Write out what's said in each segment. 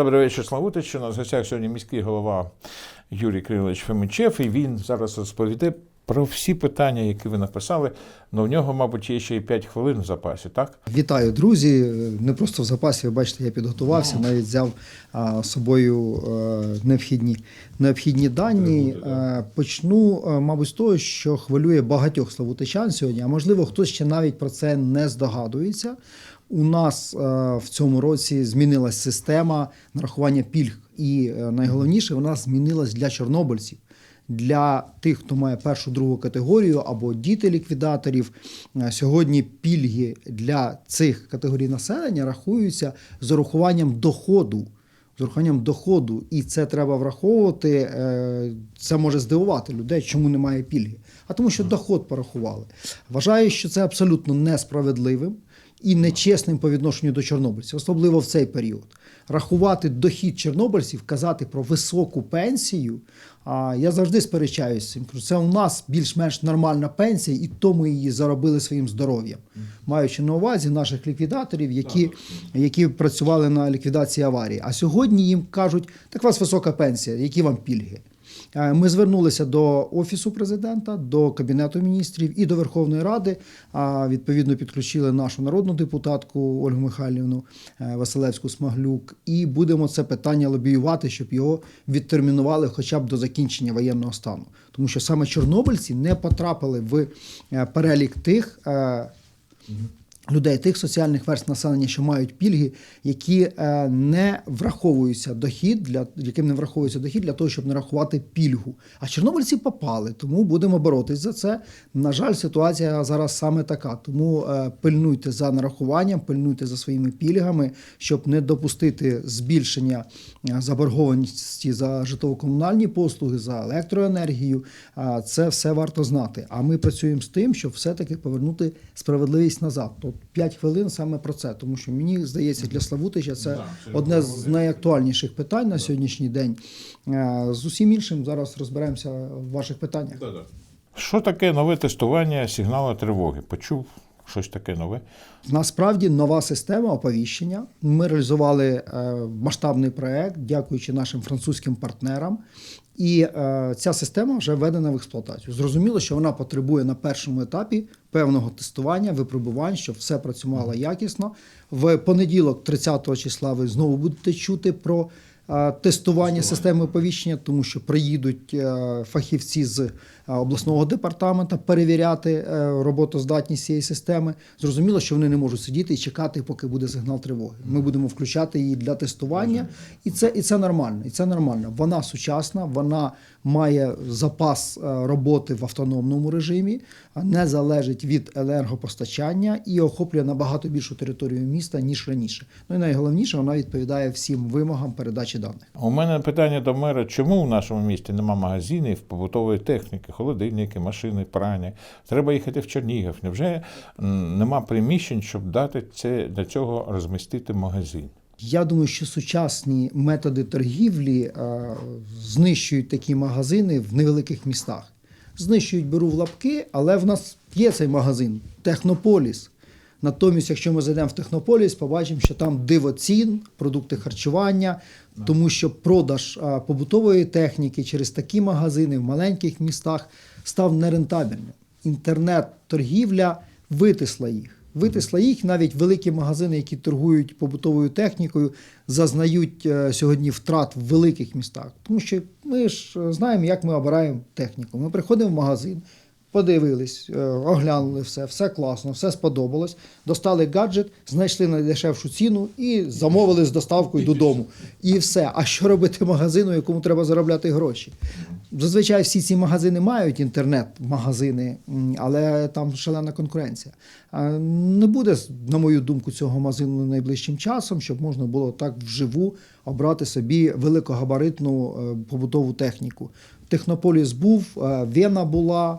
Добрий вечір, Славутич. У гостях сьогодні міський голова Юрій Кирилович Фемичев, і він зараз розповіде про всі питання, які ви написали. Ну, в нього, мабуть, є ще й 5 хвилин в запасі, так? Вітаю, друзі. Не просто в запасі, ви бачите, я підготувався, навіть взяв а, з собою е, необхідні, необхідні дані. Е, почну, е, мабуть, з того, що хвилює багатьох славутичан сьогодні, а можливо, хтось ще навіть про це не здогадується. У нас е, в цьому році змінилась система нарахування пільг, і е, найголовніше, вона змінилась для чорнобильців для тих, хто має першу другу категорію або діти ліквідаторів. Е, Сьогодні пільги для цих категорій населення рахуються з урахуванням доходу. З урахуванням доходу, і це треба враховувати. Це може здивувати людей, чому немає пільги. А тому, що доход порахували. Вважаю, що це абсолютно несправедливим і нечесним по відношенню до чорнобильців, особливо в цей період. Рахувати дохід чорнобильців, казати про високу пенсію. А я завжди сперечаюся з цим. Це у нас більш-менш нормальна пенсія, і то ми її заробили своїм здоров'ям, маючи на увазі наших ліквідаторів, які, які працювали на ліквідації аварії. А сьогодні їм кажуть, так у вас висока пенсія, які вам пільги? Е, Ми звернулися до офісу президента, до кабінету міністрів і до Верховної Ради. А відповідно підключили нашу народну депутатку Ольгу Михайлівну е, Василевську Смаглюк. І будемо це питання лобіювати, щоб його відтермінували хоча б до закінчення воєнного стану. Тому що саме чорнобильці не потрапили в е, перелік тих. Людей, тих соціальних верст населення, що мають пільги, які е, не враховуються дохід для яким не враховується дохід для того, щоб нарахувати пільгу. А чорнобильці попали, тому будемо боротись за це. На жаль, ситуація зараз саме така. Тому е, пильнуйте за нарахуванням, пильнуйте за своїми пільгами, щоб не допустити збільшення е, заборгованості за житлово-комунальні послуги, за електроенергію. Це все варто знати. А ми працюємо з тим, щоб все-таки повернути справедливість назад. Тут 5 хвилин саме про це, тому що мені здається, для Славутича це одне з найактуальніших питань на сьогоднішній день. Е, З усім іншим зараз розберемося в ваших питаннях. Що таке нове тестування сигналу тривоги? Почув щось таке нове? Насправді нова система оповіщення. Ми реалізували е, масштабний проект, дякуючи нашим французьким партнерам. І е, ця система вже введена в експлуатацію. Зрозуміло, що вона потребує на першому етапі певного тестування, випробувань, щоб все працювало якісно. В понеділок, 30 числа, ви знову будете чути про е, тестування системи оповіщення, тому що приїдуть е, фахівці з обласного департамента перевіряти е, роботоздатність цієї системи. Зрозуміло, що вони не можуть сидіти і чекати, поки буде сигнал тривоги. Ми будемо включати її для тестування, і це, і це нормально. І це нормально. Вона сучасна, вона має запас е, роботи в автономному режимі, не залежить від енергопостачання і охоплює набагато більшу територію міста ніж раніше. Ну і найголовніше, вона відповідає всім вимогам передачі даних. У мене питання до мера: чому в нашому місті нема магазинів побутової техніки, холодильники, машини, прання? Треба їхати в Чернігів. Невже нема приміщень, щоб дати це для цього розмістити магазин? Я думаю, що сучасні методи торгівлі е, знищують такі магазини в невеликих містах. Знищують беру в лапки, але в нас є цей магазин Технополіс. Натомість, якщо ми зайдемо в Технополіс, побачимо, що там диво цін, продукти харчування, тому що продаж побутової техніки через такі магазини в маленьких містах став нерентабельним. Інтернет-торгівля витисла їх. Витисла їх навіть великі магазини, які торгують побутовою технікою, зазнають е, сьогодні втрат в великих містах. Тому що ми ж е, знаємо, як ми обираємо техніку. Ми приходимо в магазин, подивились, е, оглянули все, все класно, все сподобалось. Достали гаджет, знайшли найдешевшу ціну і замовили з доставкою додому. І все. А що робити магазину, якому треба заробляти гроші? Зазвичай всі ці магазини мають інтернет-магазини, але там шалена конкуренція. Не буде, на мою думку, цього магазину найближчим часом, щоб можна було так вживу обрати собі великогабаритну е, побутову техніку. Технополіс був, е, Вена була.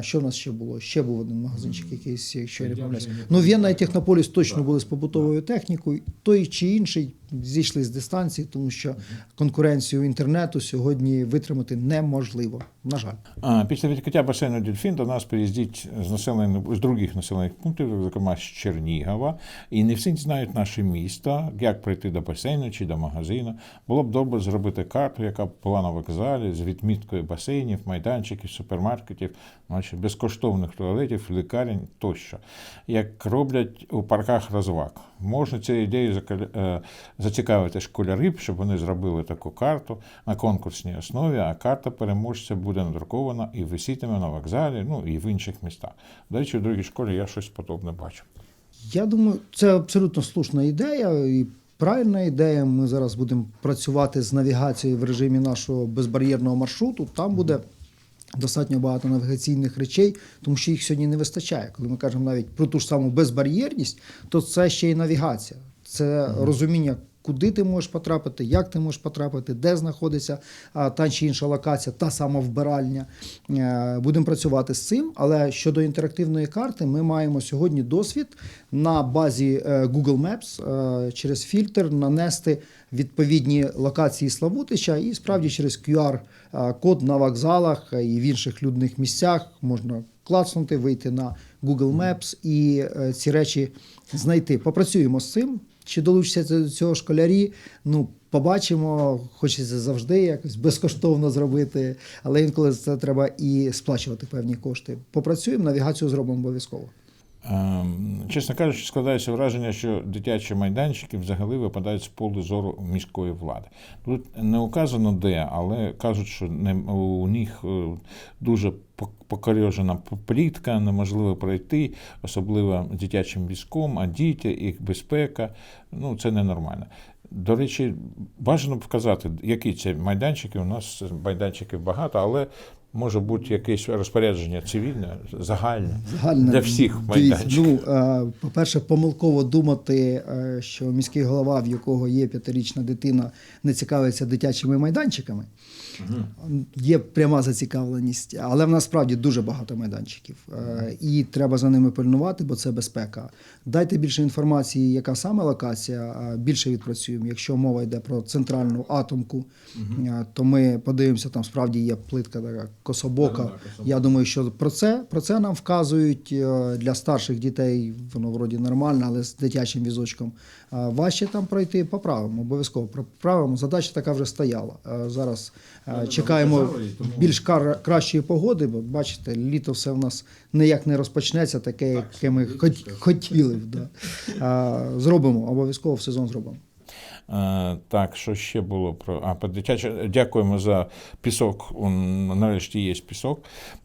Що в нас ще було? Ще був один магазинчик, якийсь, якщо я не помиляюсь. Ну, Вена і Технополіс точно були з побутовою технікою. Той чи інший зійшли з дистанції, тому що конкуренцію інтернету сьогодні витримати неможливо. На жаль. А, Після відкриття басейну Дельфін до нас приїздять з населених з других населених пунктів, зокрема з Чернігова, і не всі знають наше місто, як прийти до басейну чи до магазину. Було б добре зробити карту, яка була на вокзалі з відміткою басейнів, майданчиків, супермаркетів, значить, безкоштовних туалетів, лікарень тощо, як роблять у парках розваг. Можна цією ідеєю е, зацікавити школярів, щоб вони зробили таку карту на конкурсній основі, а карта переможця буде надрукована і висітиме на вокзалі, ну і в інших містах. До речі, в другій школі я щось подобне бачу. Я думаю, це абсолютно слушна ідея і правильна ідея. Ми зараз будемо працювати з навігацією в режимі нашого безбар'єрного маршруту. Там буде достатньо багато навігаційних речей, тому що їх сьогодні не вистачає. Коли ми кажемо навіть про ту ж саму безбар'єрність, то це ще й навігація. Це розуміння. Куди ти можеш потрапити, як ти можеш потрапити, де знаходиться та чи інша локація, та сама вбиральня. Е, Будемо працювати з цим. Але щодо інтерактивної карти, ми маємо сьогодні досвід на базі е, Google Maps е, через фільтр нанести відповідні локації Славутича і справді через QR-код на вокзалах і в інших людних місцях можна клацнути, вийти на Google Maps і ці речі знайти. Попрацюємо з цим. Чи долучаться до цього школярі? Ну, побачимо. Хочеться завжди якось безкоштовно зробити, але інколи це треба і сплачувати певні кошти. Попрацюємо, навігацію зробимо обов'язково. Ем, Чесно кажучи, складається враження, що дитячі майданчики взагалі випадають з полу зору міської влади. Тут не указано де, але кажуть, що не, у них е, дуже пок- покорежена плітка, неможливо пройти, особливо дитячим візком, а діти, їх безпека. Ну, це ненормально. До речі, бажано б вказати, які це майданчики. У нас майданчиків багато, але може бути якесь розпорядження цивільне, загальне Загальне для всіх майданчиків. Ну, е, по-перше, помилково думати, е, що міський голова, в якого є п'ятирічна дитина, не цікавиться дитячими майданчиками. Є пряма зацікавленість, але в нас справді дуже багато майданчиків, Е, і треба за ними пильнувати, бо це безпека. Дайте більше інформації, яка саме локація, більше відпрацюємо. Якщо мова йде про центральну атомку, е, то ми подивимося, там справді є плитка така кособока. Я думаю, що про це, про це нам вказують е, для старших дітей, воно вроді нормально, але з дитячим візочком важче там пройти. Поправимо, обов'язково поправимо. Задача така вже стояла. Зараз чекаємо більш кар- кращої погоди, бо бачите, літо все в нас ніяк не розпочнеться, таке, яке ми хот- хотіли. б, Да. Е, Зробимо, обов'язково в сезон зробимо. Е, Так, що ще було про а, про дитяче. Дякуємо за пісок. Нарешті є пісок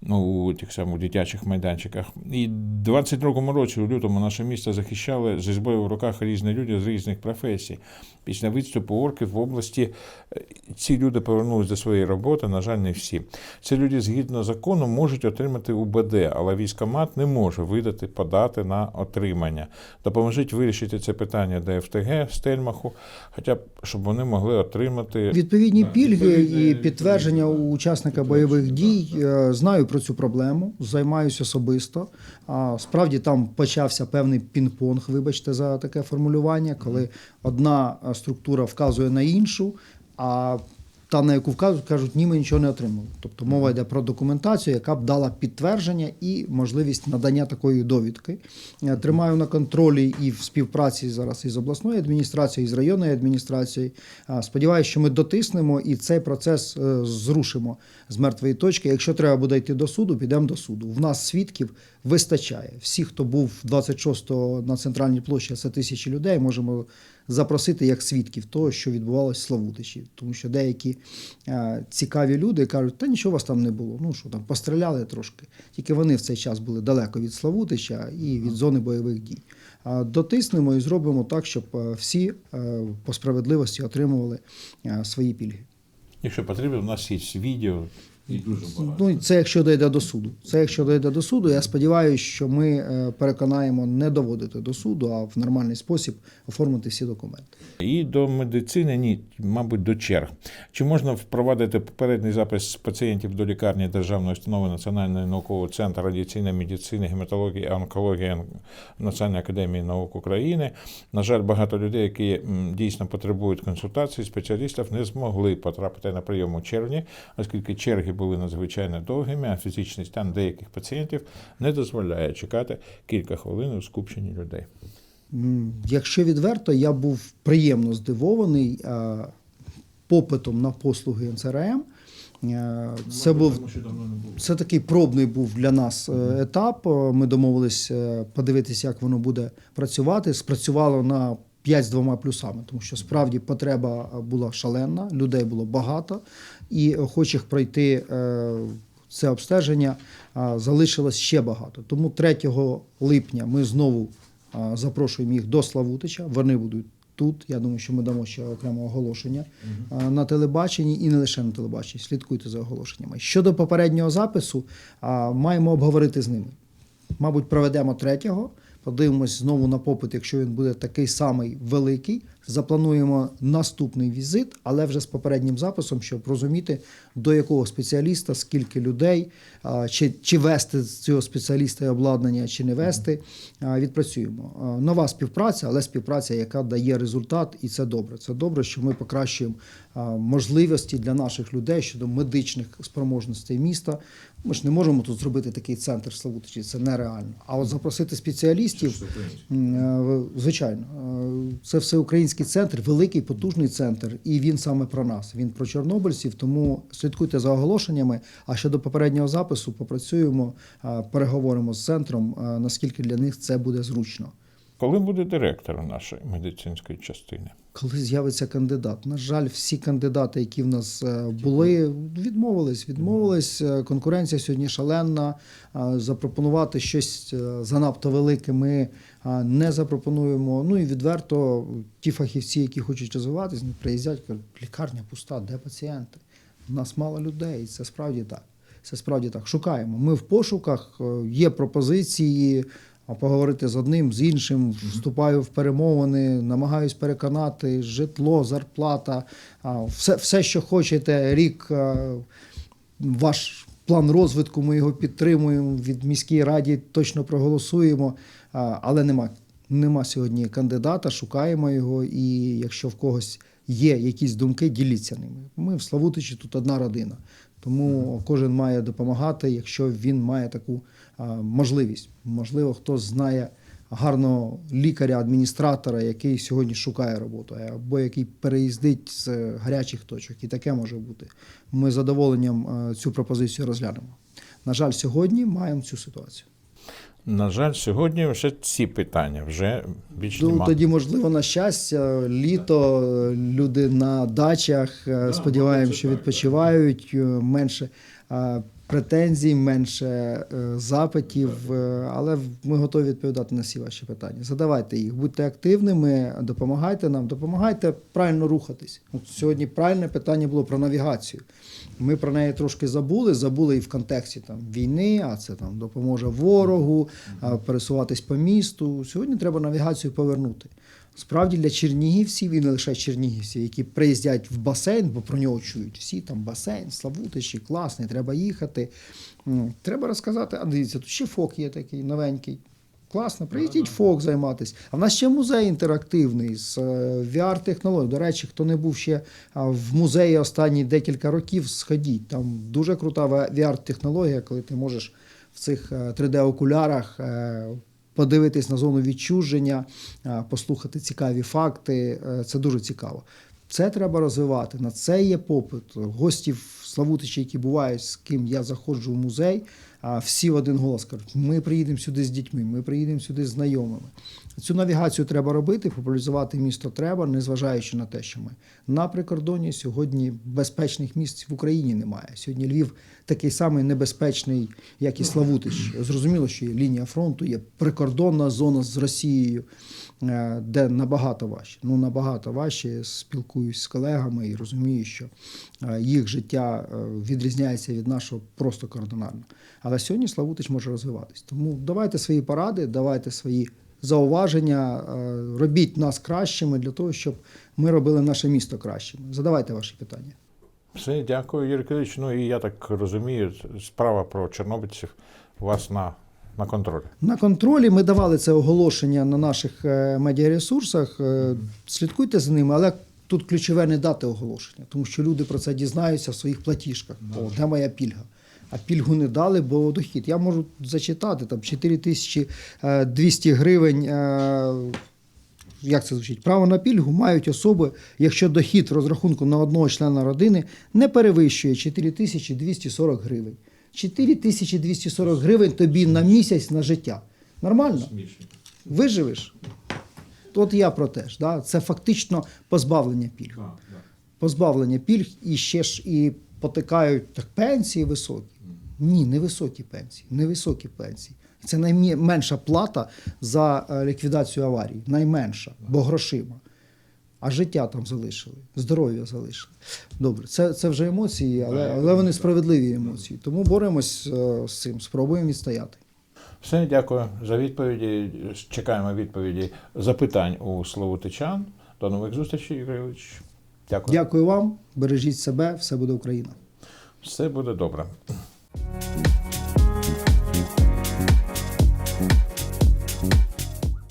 у тих самих дитячих майданчиках. І в 22-му році, у лютому, наше місто захищали зі зброєю в руках різні люди з різних професій. Після відступу орків в області е, ці люди повернулися до своєї роботи. На жаль, не всі. Ці люди згідно закону можуть отримати УБД, але військомат не може видати, подати на отримання. Допоможіть вирішити це питання ДФТГ Стельмаху, хоча б щоб вони могли отримати Відповідні Да, пільги відповідні, і підтвердження у учасника бойових дій. Да. Знаю про цю проблему, займаюся особисто. А справді там почався певний пінг-понг, вибачте за таке формулювання, коли одна е, структура вказує на іншу, а та, на яку вказують, кажуть, ні, ми нічого не отримали. Тобто мова йде про документацію, яка б дала підтвердження і можливість надання такої довідки. Е, Тримаю на контролі і в співпраці зараз із обласною адміністрацією, і з районною адміністрацією. Сподіваюся, що ми дотиснемо і цей процес е, зрушимо з мертвої точки. Якщо треба буде йти до суду, підемо до суду. В нас свідків вистачає. Всі, хто був 26-го на центральній площі, це тисячі людей, можемо запросити як свідків того, що відбувалося в Славутичі. Тому що деякі е, цікаві люди кажуть, та нічого у вас там не було. Ну що там, постріляли трошки. Тільки вони в цей час були далеко від Славутича і від зони бойових дій. Дотиснемо і зробимо так, щоб е, всі е, по справедливості отримували свої пільги. Якщо потрібно, у нас є відео, І дуже Ну, це якщо дійде до суду. Це якщо дійде до суду. Я сподіваюся, що ми е, переконаємо не доводити до суду, а в нормальний спосіб оформити всі документи. І до медицини, ні, мабуть, до черг. Чи можна впровадити попередній запис пацієнтів до лікарні Державної установи Національний науковий центр радіаційної медицини, гематології, онкології Національної академії наук України? На жаль, багато людей, які дійсно потребують консультації спеціалістів, не змогли потрапити на прийом у червні, оскільки черги були надзвичайно довгими, а фізичний стан деяких пацієнтів не дозволяє чекати кілька хвилин у скупченні людей. Якщо відверто, я був приємно здивований попитом на послуги НЦРМ. Е, Це був це такий пробний був для нас е, етап. Ми домовились е, подивитися, як воно буде працювати. Спрацювало на 5 з двома плюсами, тому що справді потреба е, була шалена, людей було багато, і охочих пройти е, це обстеження е, залишилось ще багато. Тому 3 липня ми знову запрошуємо їх до Славутича. Вони будуть тут. Я думаю, що ми дамо ще окреме оголошення е, на телебаченні і не лише на телебаченні. Слідкуйте за оголошеннями. Щодо попереднього запису, маємо обговорити з ними. Мабуть, проведемо третього. Подивимось знову на попит, якщо він буде такий самий великий. Заплануємо наступний візит, але вже з попереднім записом, щоб розуміти, до якого спеціаліста, скільки людей, чи, чи вести з цього спеціаліста і обладнання, чи не вести. Відпрацюємо. Нова співпраця, але співпраця, яка дає результат, і це добре. Це добре, що ми покращуємо можливості для наших людей щодо медичних спроможностей міста. Ми ж не можемо тут зробити такий центр Славутичі, це нереально. А от запросити спеціалістів, е, звичайно, е, це центр, великий потужний центр, і він саме про нас. Він про чорнобильців. Тому слідкуйте за оголошеннями. А щодо попереднього запису, попрацюємо, переговоримо з центром, наскільки для них це буде зручно. Коли буде директором нашої медицинської частини? Коли з'явиться кандидат, на жаль, всі кандидати, які в нас е, були, відмовились. Відмовились. Е, Конкуренція сьогодні шаленна. Е, Запропонувати щось занадто велике ми не запропонуємо. Ну і відверто, ті фахівці, які хочуть розвиватись, вони приїздять, кажуть, лікарня пуста, де пацієнти? У нас мало людей. Це справді так. Це справді так. Шукаємо. Ми в пошуках, є пропозиції. А поговорити з одним, з іншим, вступаю в перемовини, намагаюсь переконати житло, зарплата, все, все, що хочете, рік, ваш план розвитку, ми його підтримуємо. Від міській раді точно проголосуємо, але нема, нема сьогодні кандидата, шукаємо його, і якщо в когось є якісь думки, діліться ними. Ми в Славутичі тут одна родина. Тому кожен має допомагати, якщо він має таку можливість. Можливо, хтось знає гарного лікаря, адміністратора, який сьогодні шукає роботу, або який переїздить з гарячих точок. І таке може бути. Ми з задоволенням цю пропозицію розглянемо. На жаль, сьогодні маємо цю ситуацію. На жаль, сьогодні вже ці питання вже більш Ну, нема. тоді, можливо, на щастя, літо, е, люди на дачах, е, сподіваємося, що відпочивають, е, менше е, претензій, менше е, запитів, е, але ми готові відповідати на всі ваші питання. Задавайте їх, будьте активними, допомагайте нам, допомагайте правильно рухатись. От сьогодні правильне питання було про навігацію. Ми про неї трошки забули, забули і в контексті там війни, а це там допоможе ворогу, пересуватись по місту. Сьогодні треба навігацію повернути. Справді для чернігівців і не лише чернігівців, які приїздять в басейн, бо про нього чують всі там басейн, Славутичі, класний, треба їхати. Треба розказати, а дивіться, тут ще фок є такий новенький. Класно, приїдіть фок займатися. А в нас ще музей інтерактивний з е, VR-технологією. До речі, хто не був ще в музеї останні декілька років, сходіть. Там дуже крута VR-технологія, коли ти можеш в цих 3D-окулярах е, подивитись на зону відчуження, е, послухати цікаві факти. Е, Це дуже цікаво. Це треба розвивати. На це є попит. Гостів Славутичі, які бувають, з ким я заходжу в музей, а всі в один голос кажуть: ми приїдемо сюди з дітьми, ми приїдемо сюди з знайомими. Цю навігацію треба робити, популяризувати місто треба, незважаючи на те, що ми на прикордоні сьогодні безпечних місць в Україні немає. Сьогодні Львів такий самий небезпечний, як і Славутич. Зрозуміло, що є лінія фронту, є прикордонна зона з Росією, е, де набагато важче. Ну набагато важче. Спілкуюсь з колегами і розумію, що е, їх життя е, відрізняється від нашого просто кардинально. Але сьогодні Славутич може розвиватись. Тому давайте свої поради, давайте свої зауваження, е, робіть нас кращими для того, щоб ми робили наше місто кращим. Задавайте ваші питання. Все, дякую, Юрій Кирилович. Ну і я так розумію, справа про чорнобильців у вас на, на контролі. На контролі ми давали це оголошення на наших е, медіаресурсах. Е, Слідкуйте за ними, але тут ключове не дати оголошення, тому що люди про це дізнаються в своїх платіжках. О, де моя пільга? А пільгу не дали, бо дохід. Я можу зачитати там 4200 гривень. е, Як це звучить? Право на пільгу мають особи, якщо дохід розрахунку на одного члена родини не перевищує 4240 гривень. 4240 гривень тобі на місяць на життя. Нормально? Виживеш? От я про те ж. Да? Це фактично позбавлення пільг. Позбавлення пільг і ще ж і потикають так, пенсії високі. Ні, не високі пенсії, не високі пенсії. Це найменша плата за е, ліквідацію аварії. Найменша, бо грошима. А життя там залишили, здоров'я залишили. Добре, це, це вже емоції, але, але вони справедливі емоції. Тому боремось е, з цим, спробуємо відстояти. Все, дякую за відповіді. Чекаємо відповіді запитань у Славутичан. До нових зустрічей, Юрій Кирилович. Дякую. Дякую вам, бережіть себе, все буде Україна. Все буде добре. Thank you